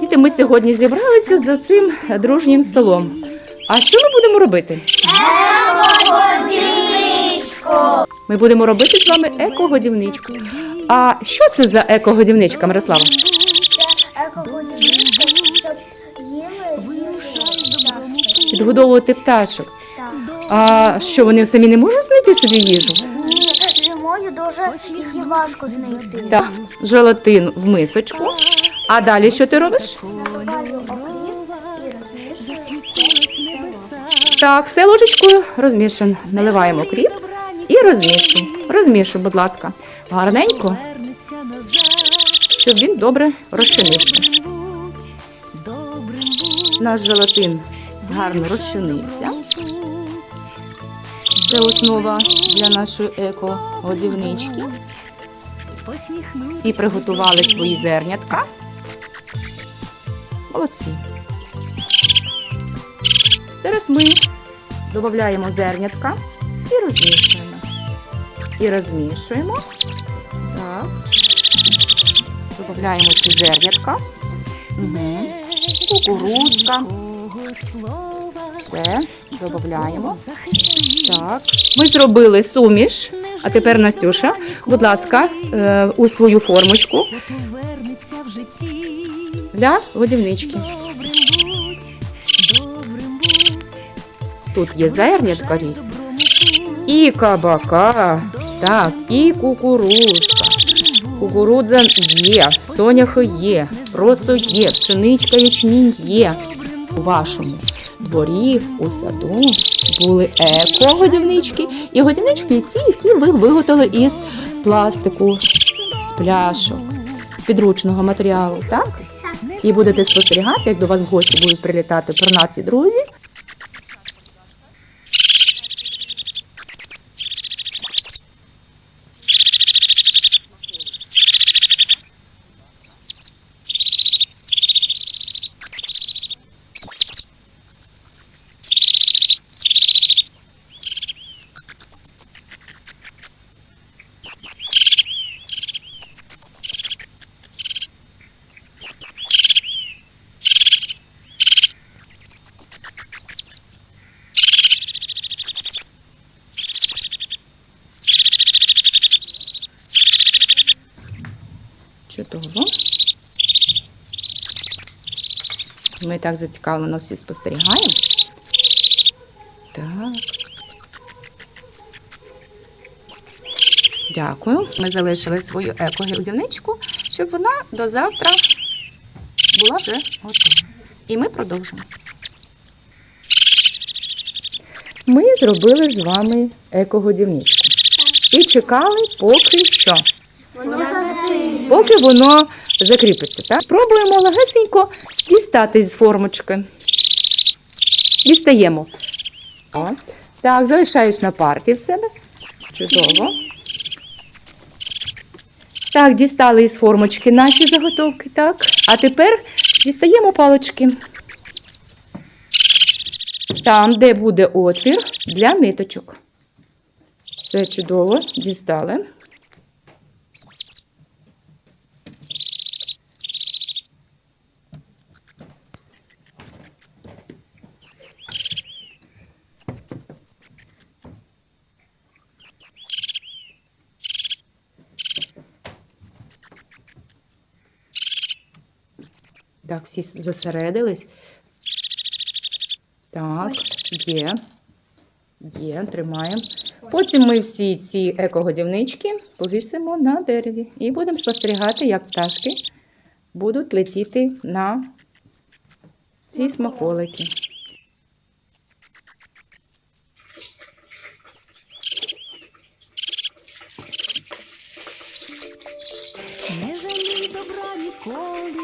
Діти, ми сьогодні зібралися за цим дружнім столом. А що ми будемо робити? Ми будемо робити з вами еко-годівничку. А що це за еко-годівничка, Мирослава? Це екогодівничка, щоб їли. Підгодовувати пташок. А що вони самі не можуть знайти собі їжу? Ні, зимою дуже її важко знайти. Так, желатин в мисочку. А далі що ти робиш? Так, все ложечкою розмішуємо. Наливаємо кріп і розмішуємо. Розмішуй, будь ласка. Гарненько, щоб він добре розчинився. Наш желатин гарно розчинився. Це основа для нашої еко-годівнички. Всі приготували свої зернятка. Молодці. Зараз ми додаємо зернятка і розмішуємо. І розмішуємо. Так. Додаємо ці зернятка. Угу. Кукурузка. Все, додаємо. Так. Ми зробили суміш. А тепер, Настюша, будь ласка, е, у свою формочку для годівнички. Тут є зернятка путь. І кабака, так, і кукурузка. Кукурудза є, соняхи є, просо є, пшеничка ячмінь є. У вашому дворі, у саду були еко-годівнички і годівнички ті, які ви виготовили із пластику, з пляшок, з підручного матеріалу, так? І будете спостерігати, як до вас в гості будуть прилітати пернаті друзі. Чудово. Ми так зацікавлено всі спостерігаємо. Так. Дякую. Ми залишили свою еко-гілдівничку, щоб вона до завтра була вже готова. І ми продовжимо. Ми зробили з вами еко-годівничку. І чекали поки що поки воно закріпиться. Так? Спробуємо легесенько дістати з формочки. Дістаємо. О. Так, залишаєш на парті в себе. Чудово. Так, дістали із формочки наші заготовки. Так. А тепер дістаємо палочки. Там, де буде отвір для ниточок. Все чудово, дістали. Так, всі зосередились. Так, є. Є, тримаємо. Потім ми всі ці екогодівнички повісимо на дереві і будемо спостерігати, як пташки будуть летіти на ці смаколики. Не жалій добра ніколи,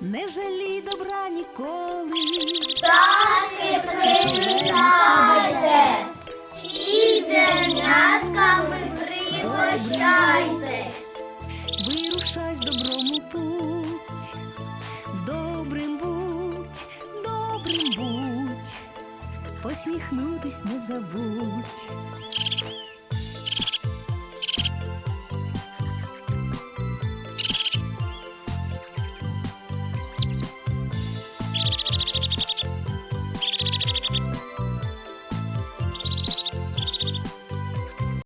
Не жалій добра ніколи. Пташки прилітайте, і зернятками пригощайте. Вирушай з добром у путь, добрим будь, добрим будь, посміхнутись не забудь.